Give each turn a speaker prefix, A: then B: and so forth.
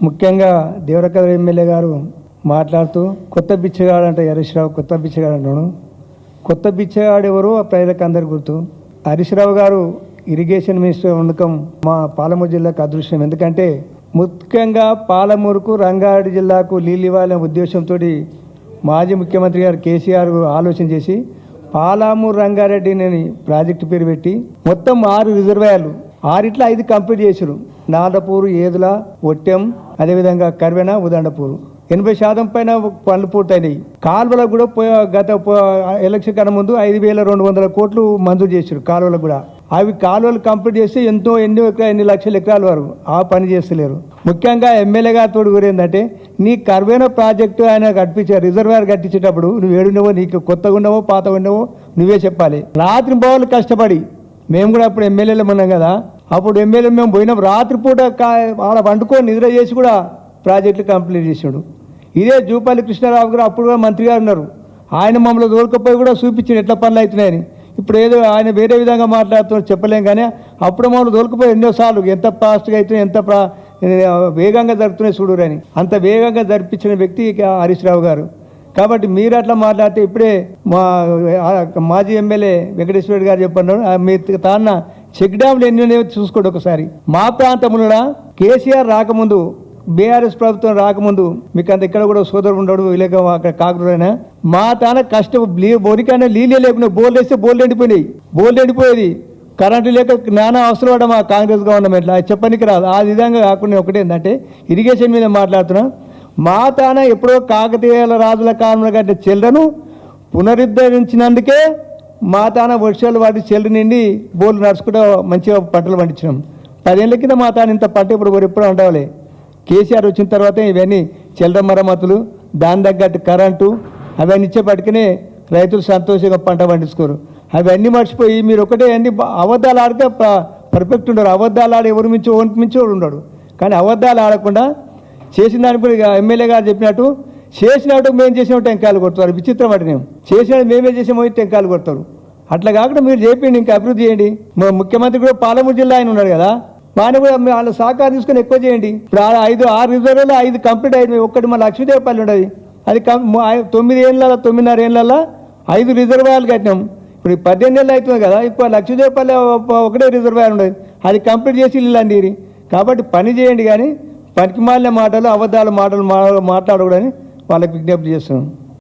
A: ముఖ్యంగా దేవరకథ ఎమ్మెల్యే గారు మాట్లాడుతూ కొత్త బిచ్చగాడు అంటే హరీష్ రావు కొత్త బిచ్చగాడు అంటాను కొత్త బిచ్చగాడు ఎవరు ఆ ప్రజలకు అందరు గుర్తు. హరీష్రావు గారు ఇరిగేషన్ మినిస్టర్ ఉండకం మా పాలమూరు జిల్లాకు అదృష్టం. ఎందుకంటే ముఖ్యంగా పాలమూరుకు రంగారెడ్డి జిల్లాకు నీళ్ళు ఇవ్వాలనే ఉద్దేశంతో మాజీ ముఖ్యమంత్రి గారు కేసీఆర్ ఆలోచన చేసి పాలామూరు రంగారెడ్డిని ప్రాజెక్టు పేరు పెట్టి మొత్తం ఆరు రిజర్వాయర్లు ఆరిట్లో ఐదు కంప్లీట్ చేసారు నాదపూరు ఏదుల ఒట్టెం అదేవిధంగా కర్వెన ఉదండపూరు. ఎనభై శాతం పైన పనులు పూర్తయినాయి. కాలువలకు కూడా గత ఎలక్షన్ కన్నా ముందు ఐదు వేల రెండు వందల కోట్లు మంజూరు చేశారు కాలువలకు కూడా. అవి కాలువలు కంప్లీట్ చేస్తే ఎంతో ఎన్నో ఎన్ని లక్షల ఎకరాల వరకు ఆ పని చేస్తలేరు. ముఖ్యంగా ఎమ్మెల్యే గారితో తోడు గురేందంటే నీ కర్వేన ప్రాజెక్టు ఆయన కట్టించారు రిజర్వేర్ కట్టించేటప్పుడు నువ్వు ఏడున్నావో నీకు కొత్తగా ఉన్నావో పాతగా ఉన్నావో నువ్వే చెప్పాలి. రాత్రి బావులు కష్టపడి మేము కూడా అప్పుడు ఎమ్మెల్యేలు ఉన్నాం కదా అప్పుడు ఎమ్మెల్యే మేము పోయినాం రాత్రిపూట కా ఆడ వండుకొని నిద్ర చేసి కూడా ప్రాజెక్టులు కంప్లీట్ చేసాడు. ఇదే జూపల్లి కృష్ణారావు గారు అప్పుడు కూడా మంత్రి గారు ఉన్నారు. ఆయన మమ్మల్ని దూరకపోయి కూడా చూపించింది ఎట్లా పనులు అవుతున్నాయని. ఇప్పుడు ఏదో ఆయన వేరే విధంగా మాట్లాడుతున్నారు చెప్పలేం కానీ అప్పుడు మమ్మల్ని దొరికిపోయి ఎన్నోసార్లు ఎంత ఫాస్ట్గా అవుతున్నాయి ఎంత ప్రా వేగంగా జరుగుతున్నాయి చూడురని అంత వేగంగా జరిపించిన వ్యక్తి ఇక హరీష్ రావు గారు. కాబట్టి మీరు అట్లా మాట్లాడితే ఇప్పుడే మా మాజీ ఎమ్మెల్యే వెంకటేశ్వర గారు చెప్పన్నారు. మీ తాన్న చెక్ డ్యామ్లు ఎన్ని ఉన్నాయో చూసుకోండి ఒకసారి. మా ప్రాంతంలో కేసీఆర్ రాకముందు బీఆర్ఎస్ ప్రభుత్వం రాకముందు మీకు అంత ఇక్కడ కూడా సోదరుడు ఉండడు లేక అక్కడ కాకురైనా మా తాన కష్టం బోరికైనా నీళ్ళే లేకుండా బోర్లు వేస్తే బోర్లు ఎండిపోయినాయి. బోర్లు ఎండిపోయేది. కరెంటు లేక నానా అవసరం పడ్డ మా కాంగ్రెస్ గవర్నమెంట్లో అది చెప్పనికి రాదు. ఆ విధంగా కాకుండా ఒకటి ఏంటంటే ఇరిగేషన్ మీద మాట్లాడుతున్నాం. మా తాన ఎప్పుడో కాకతీయాల రాజుల కాలంలో కంటే చెల్లను పునరుద్ధరించినందుకే మా తాన వర్షాలు వాటి చెల్లు నిండి బోర్లు నడుచుకుంటూ మంచిగా పంటలు పండించినాం. పదేళ్ళ కింద మా తాను ఇంత పంట ఇప్పుడు ఎప్పుడు ఉండవాలి. కేసీఆర్ వచ్చిన తర్వాత ఇవన్నీ చిల్లర మరమ్మతులు దాని తగ్గట్టు కరెంటు అవన్నీ ఇచ్చేపట్టుకునే రైతులు సంతోషంగా పంట పండించుకోరు. అవన్నీ మర్చిపోయి మీరు ఒకటే అన్ని అబద్ధాలు ఆడితే ప- పర్ఫెక్ట్ ఉండరు. అబద్ధాలు ఆడి ఎవరు మించి ఓనికి మించి ఉండడు. కానీ అబద్ధాలు ఆడకుండా చేసిన దానికి ఎమ్మెల్యే గారు చెప్పినట్టు చేసినట్టు మేము చేసినట్టు టెంకాయలు కొడతారు. విచిత్రం అటు మేము చేసినట్టు మేమే చేసామో టెంకాయలు కొడతారు. అట్లా కాకుండా మీరు చేయండి ఇంకా అభివృద్ధి చేయండి. ముఖ్యమంత్రి కూడా పాలమూరు జిల్లా ఆయన ఉన్నాడు కదా. ఆయన కూడా వాళ్ళ సహకారం తీసుకొని ఎక్కువ చేయండి. ఇప్పుడు ఆ ఐదు ఆరు రిజర్వ్లో ఐదు కంప్లీట్ అయింది ఒక్కటి మన లక్ష్మీదేవపల్లి ఉండదు అది తొమ్మిది ఏళ్ళ తొమ్మిదిన్నర ఏళ్ళ ఐదు రిజర్వాయర్లు కట్టినాం. ఇప్పుడు పద్దెనిమిది ఏళ్ళు అవుతుంది కదా. ఇప్పుడు లక్ష్మీదేవపల్లి ఒకటే రిజర్వాయర్ ఉండదు అది కంప్లీట్ చేసి ఇల్లు అండి కాబట్టి పని చేయండి కానీ పనికి మాలిన మాటలు అబద్ధాల మాటలు మా- మాట్లాడకూడదని వాళ్ళకి విజ్ఞప్తి చేస్తున్నాం.